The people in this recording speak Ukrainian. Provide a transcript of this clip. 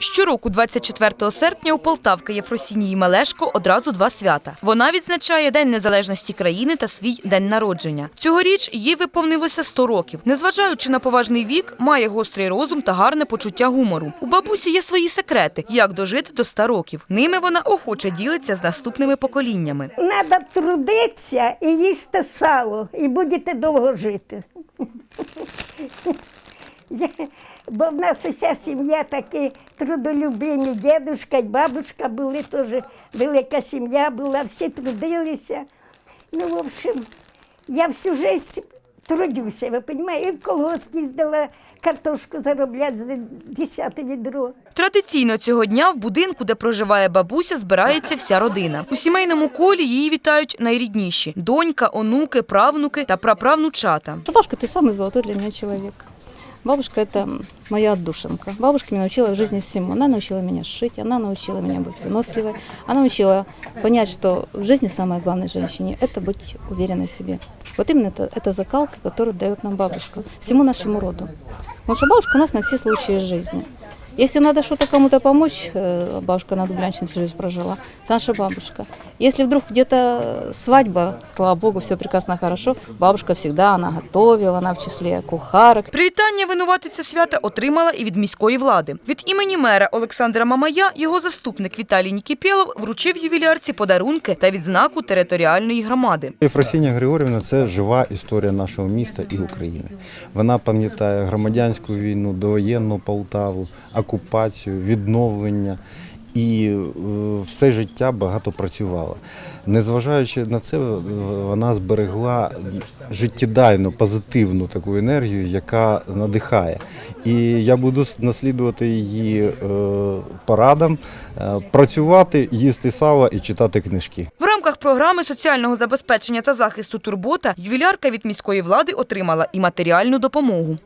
Щороку, 24 серпня, у Полтавки Єфросінії Мелешко одразу два свята. Вона відзначає День Незалежності країни та свій день народження. Цьогоріч їй виповнилося 100 років. Незважаючи на поважний вік, має гострий розум та гарне почуття гумору. У бабусі є свої секрети, як дожити до 100 років. Ними вона охоче ділиться з наступними поколіннями. Треба трудитися і їсти сало, і будете довго жити. Я- Бо в нас уся сім'я такі трудолюбимі, дідушка і бабушка були теж велика сім'я була, всі трудилися. Ну, в общем, я всю життя трудюся, ви розумієте, і в колгосп їздила картошку заробляти з десяте відро. Традиційно цього дня в будинку, де проживає бабуся, збирається вся родина. У сімейному колі її вітають найрідніші – донька, онуки, правнуки та праправнучата. Бабушка, ты самый золотой для меня человек. Бабушка – это моя отдушинка. Бабушка меня научила в жизни всему. Она научила меня шить, она научила меня быть выносливой. Она научила понять, что в жизни самое главное женщине – это быть уверенной в себе. Вот именно это, это закалка, которую дает нам бабушка, всему нашему роду. Потому что бабушка у нас на все случаи жизни. Если надо что-то кому-то помочь, э, бабушка на Дублянщине всю жизнь прожила, наша бабушка. Если вдруг где-то свадьба, слава богу, все прекрасно, хорошо, бабушка всегда, она готовила, она в числе кухарок. Привітання винуватиця свята отримала і від міської влади. Від імені мера Олександра Мамая його заступник Віталій Нікіпєлов вручив ювілярці подарунки та відзнаку територіальної громади. Єфросинія Григорівна це жива історія нашого міста і України. Вона пам'ятає громадянську війну, довоєнну Полтаву, окупацію, відновлення і е, все життя багато працювала. Незважаючи на це, вона зберегла життєдайну, позитивну таку енергію, яка надихає. І я буду наслідувати її е, порадам, е, працювати, їсти сало і читати книжки. В рамках програми соціального забезпечення та захисту турбота ювілярка від міської влади отримала і матеріальну допомогу.